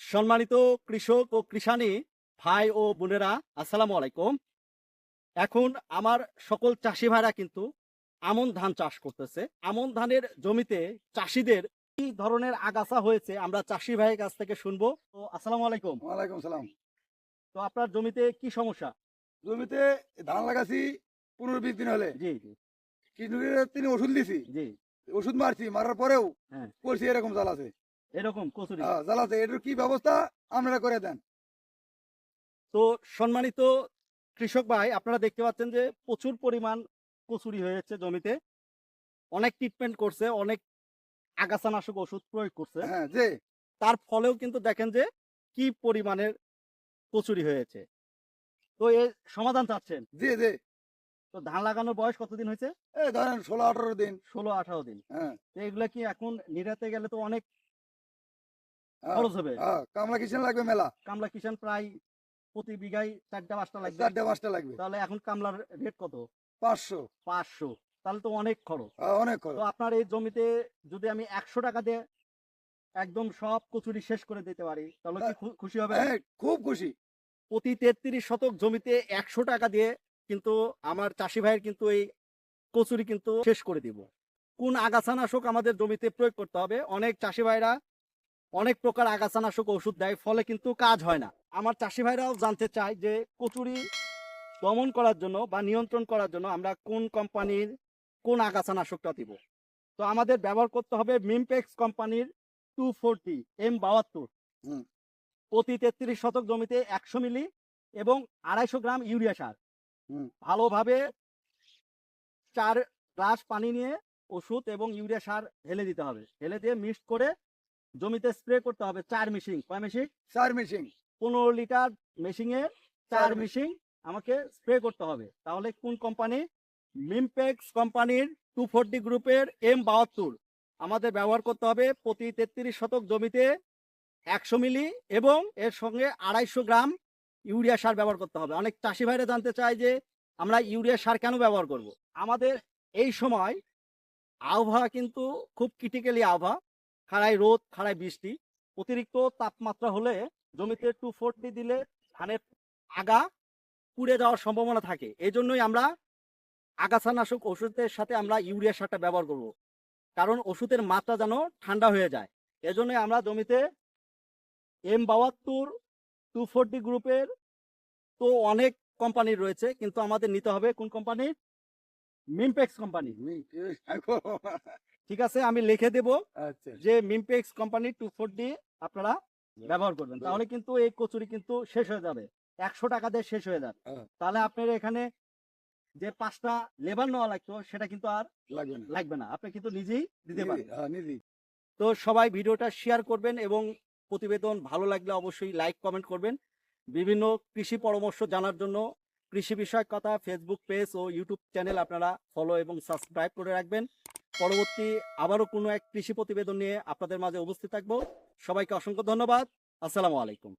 সম্মানিত কৃষক ও কৃষানি ভাই ও বোনেরা আসসালামু আলাইকুম। এখন আমার সকল চাষি ভাইরা কিন্তু আমন ধান চাষ করতেছে। আমন ধানের জমিতে চাষিদের কি ধরনের আগাছা হয়েছে আমরা চাষি ভাইয়ের কাছ থেকে শুনব। তো আসসালামু আলাইকুম। ওয়ালাইকুম সালাম। তো আপনার জমিতে কি সমস্যা? জমিতে ধান লাগাছি পনেরো বিশ দিন হলে। জি জি। তিনি ওষুধ দিছি। জি। ওষুধ মারছি মারার পরেও হ্যাঁ। করছি এরকম জ্বাল আছে এরকম কচুরি। হ্যাঁ, জ্বাল আছে এটার কি ব্যবস্থা? আপনারা করে দেন। তো সম্মানিত কৃষক ভাই আপনারা দেখতে পাচ্ছেন যে প্রচুর পরিমাণ কচুরি হয়েছে জমিতে। অনেক ট্রিটমেন্ট করছে অনেক আগাছানাশক ওষুধ প্রয়োগ করছে। হ্যাঁ যে তার ফলেও কিন্তু দেখেন যে কি পরিমাণের কচুরি হয়েছে তো এর সমাধান চাচ্ছেন? যে যে তো ধান লাগানোর বয়স কতদিন হয়েছে? এই ধরেন ষোলো আঠারো দিন। ষোলো আঠারো দিন। হ্যাঁ। এগুলা কি এখন নিরাতে গেলে তো অনেক হ্যাঁ, খরচ হবে। কামলা কিষেন লাগবে মেলা। কামলা কিষান প্রায় প্রতি বিঘায় চারটা পাঁচটা লাগবে। চারটে পাঁচটা লাগবে। তাহলে এখন কামলার রেট কত? পাঁচশো। পাঁচশো। তাহলে তো অনেক খরচ। অনেক খরচ। তো আপনার এই জমিতে যদি আমি একশো টাকা দিয়ে একদম সব কচুরি শেষ করে দিতে পারি তাহলে কি খুশি হবে? হ্যাঁ, খুব খুশি। প্রতি তেত্রিশ শতক জমিতে একশো টাকা দিয়ে কিন্তু আমার চাষি ভাইয়ের কিন্তু এই কচুরি কিন্তু শেষ করে দিব। কোন আগাছানাশক আমাদের জমিতে প্রয়োগ করতে হবে? অনেক চাষি ভাইরা অনেক প্রকার আগাছানাশক ওষুধ দেয় ফলে কিন্তু কাজ হয় না। আমার চাষি ভাইরাও জানতে চায় যে কচুরি দমন করার জন্য বা নিয়ন্ত্রণ করার জন্য আমরা কোন কোম্পানির কোন আগাছানাশকটা দিব। তো আমাদের ব্যবহার করতে হবে মিমপেক্স কোম্পানির টু ফোরটি এম বাহাত্তর। প্রতি তেত্রিশ শতক জমিতে একশো মিলি এবং আড়াইশো গ্রাম ইউরিয়া সার। হুম। ভালোভাবে চার গ্লাস পানি নিয়ে ওষুধ এবং ইউরিয়া সার ঢেলে দিতে হবে। ঢেলে দিয়ে মিক্সড করে জমিতে স্প্রে করতে হবে চার মেশিন কয় মেশিন চার মেশিন পনেরো লিটার মেশিনে চার চার মেশিন আমাকে স্প্রে করতে হবে। তাহলে কোন কোম্পানি মিমপেক্স কোম্পানির টু ফোরটি গ্রুপের এম বাহাত্তর। আমাদের ব্যবহার করতে হবে প্রতি তেত্রিশ শতক জমিতে একশো মিলি এবং এর সঙ্গে আড়াইশো গ্রাম ইউরিয়া সার ব্যবহার করতে হবে। অনেক চাষি ভাইরা জানতে চায় যে আমরা ইউরিয়া সার কেন ব্যবহার করব। আমাদের এই সময় আবহাওয়া কিন্তু খুব ক্রিটিক্যালি আবহাওয়া। খাড়াই রোদ খাড়াই বৃষ্টি। অতিরিক্ত তাপমাত্রা হলে জমিতে টু ফোরটি দিলে ধানের আগা পুড়ে যাওয়ার সম্ভাবনা থাকে। এই জন্যই আমরা আগাছানাশক ওষুধের সাথে আমরা ইউরিয়া সারটা ব্যবহার করব। কারণ ওষুধের মাত্রা যেন ঠান্ডা হয়ে যায়। এজন্যই আমরা জমিতে এম বাওয়াত্তর টু ফোরটি গ্রুপের তো অনেক কোম্পানির রয়েছে, কিন্তু আমাদের নিতে হবে কোন কোম্পানির? মিমপেক্স কোম্পানি ঠিক আছে? আমি লিখে দেব আচ্ছা। যে মিমপেক্স কোম্পানি টু ফোরটি আপনারা ব্যবহার করবেন। তাহলে কিন্তু এই কচুরি কিন্তু শেষ হয়ে যাবে। একশো টাকা দিয়ে শেষ হয়ে যাবে। হ্যাঁ। তাহলে আপনার এখানে যে পাঁচটা লেবার নেওয়া লাগতো সেটা কিন্তু আর লাগবে না। আপনি কিন্তু নিজেই দিতে পারেন হ্যাঁ। তো সবাই ভিডিওটা শেয়ার করবেন এবং প্রতিবেদন ভালো লাগলে অবশ্যই লাইক কমেন্ট করবেন। বিভিন্ন কৃষি পরামর্শ জানার জন্য কৃষি বিষয়ক কথা ফেসবুক পেজ ও ইউটিউব চ্যানেল আপনারা ফলো এবং সাবস্ক্রাইব করে রাখবেন। পরবর্তী আবারও কোনো এক কৃষি প্রতিবেদন নিয়ে আপনাদের মাঝে উপস্থিত থাকব। সবাইকে অসংখ্য ধন্যবাদ। আসসালামু আলাইকুম।